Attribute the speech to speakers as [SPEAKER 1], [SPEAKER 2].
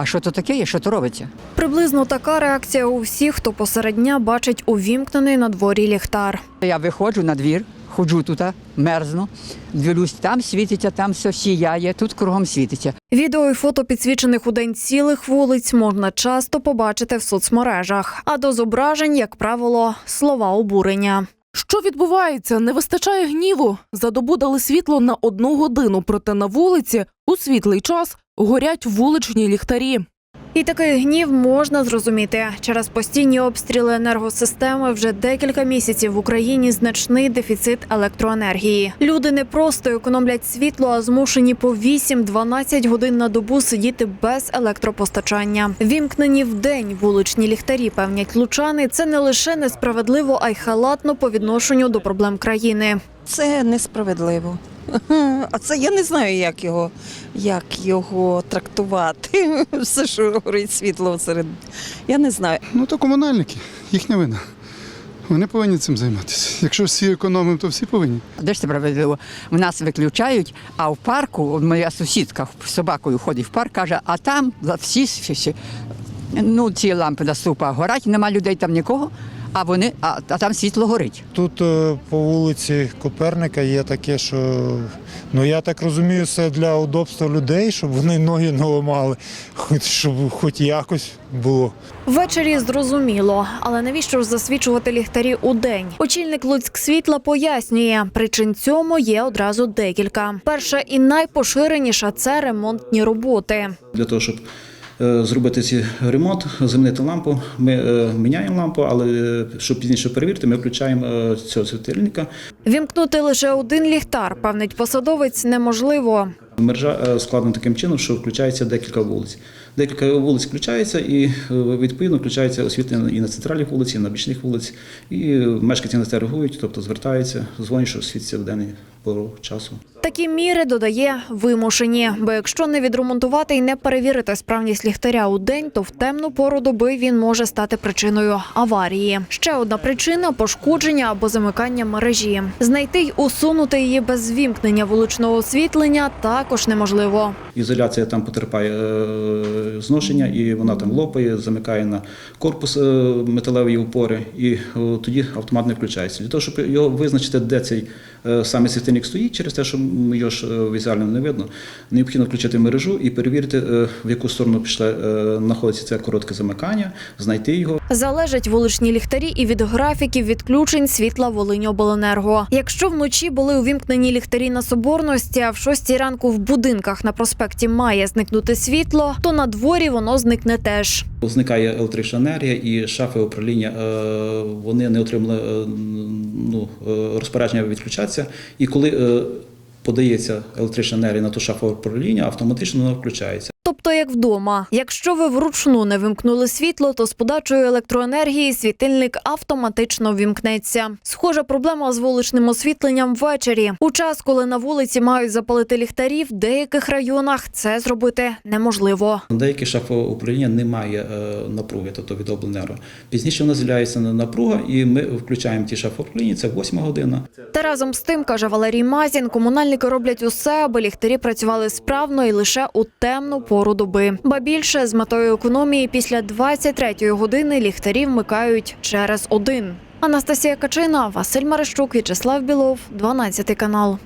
[SPEAKER 1] А що то таке є, що то робиться?
[SPEAKER 2] Приблизно така реакція у всіх, хто посеред дня бачить увімкнений на дворі ліхтар.
[SPEAKER 1] Я виходжу на двір, ходжу тут, мерзну, дивлюсь, там світиться, там все сіяє, тут кругом світиться.
[SPEAKER 2] Відео і фото підсвічених у день цілих вулиць можна часто побачити в соцмережах. А до зображень, як правило, слова обурення.
[SPEAKER 3] Що відбувається? Не вистачає гніву. За добу дали світло на одну годину, проте на вулиці у світлий час горять вуличні ліхтарі.
[SPEAKER 2] І такий гнів можна зрозуміти. Через постійні обстріли енергосистеми вже декілька місяців в Україні значний дефіцит електроенергії. Люди не просто економлять світло, а змушені по 8-12 годин на добу сидіти без електропостачання. Вімкнені в день вуличні ліхтарі певнять лучани. Це не лише несправедливо, а й халатно по відношенню до проблем країни.
[SPEAKER 4] Це несправедливо. А це я не знаю, як його, як його трактувати. Все, що горить світло серед. Я не знаю.
[SPEAKER 5] Ну то комунальники, їхня вина. Вони повинні цим займатися. Якщо всі економимо, то всі повинні.
[SPEAKER 1] Де ж це справедливо? В нас виключають, а в парку, моя сусідка з собакою ходить в парк, каже, а там за всі, всі, всі ну, ці лампи на ступах горять, нема людей там нікого, а вони, а, а там світло горить.
[SPEAKER 6] Тут е, по вулиці Коперника є таке, що ну я так розумію, це для удобства людей, щоб вони ноги не ламали, хоч щоб хоч якось було.
[SPEAKER 2] Ввечері зрозуміло, але навіщо ж засвічувати ліхтарі у день? Очільник Луцьк світла пояснює, причин цьому є одразу декілька. Перша і найпоширеніша це ремонтні роботи.
[SPEAKER 7] Для того, щоб зробити ці ремонт, замінити лампу, ми е, міняємо лампу, але е, щоб пізніше перевірити, ми включаємо е, цього світильника.
[SPEAKER 2] Вімкнути лише один ліхтар, певнить посадовець, неможливо.
[SPEAKER 7] Мережа е, складена таким чином, що включається декілька вулиць. Декілька вулиць включається і е, відповідно включається освітлення і на центральній вулиці, і на бічних вулиць. І мешканці на це реагують, тобто звертаються, дзвонять, що світиться в денний пору часу.
[SPEAKER 2] Такі міри додає вимушені, бо якщо не відремонтувати і не перевірити справність ліхтаря у день, то в темну пору доби він може стати причиною аварії. Ще одна причина пошкодження або замикання мережі. Знайти й усунути її без вімкнення вуличного освітлення також неможливо.
[SPEAKER 7] Ізоляція там потерпає е, зношення, і вона там лопає, замикає на корпус е, металеві опори, і е, тоді автомат не включається. Для того, щоб його визначити, де цей е, саме світильник стоїть, через те, що його ж візуально не видно, необхідно включити мережу і перевірити, в яку сторону пішле, е, знаходиться це коротке замикання, знайти його.
[SPEAKER 2] Залежать вуличні ліхтарі і від графіків відключень світла Волиньобленерго. Якщо вночі були увімкнені ліхтарі на соборності, а в 6 ранку в будинках на проспекті має зникнути світло, то на дворі воно зникне теж.
[SPEAKER 7] Зникає електрична енергія, і шафи управління е, вони не отримали е, ну, е, розпорядження відключатися. І коли подається електрична енергія на ту шафу управління, автоматично вона включається.
[SPEAKER 2] Тобто, як вдома, якщо ви вручну не вимкнули світло, то з подачею електроенергії світильник автоматично вімкнеться. Схожа проблема з вуличним освітленням ввечері. У час, коли на вулиці мають запалити ліхтарі, в деяких районах це зробити неможливо.
[SPEAKER 7] Деякі шафи управління немає е, напруги, тобто від обленерго. Пізніше вона з'являється на- напруга, і ми включаємо ті управління, це 8 година.
[SPEAKER 2] Та разом з тим, каже Валерій Мазін, комунальники роблять усе, аби ліхтарі працювали справно і лише у темну пору доби. Ба більше з метою економії після 23-ї години ліхтарі вмикають через один. Анастасія Качина, Василь Марищук, В'ячеслав Білов, 12 канал.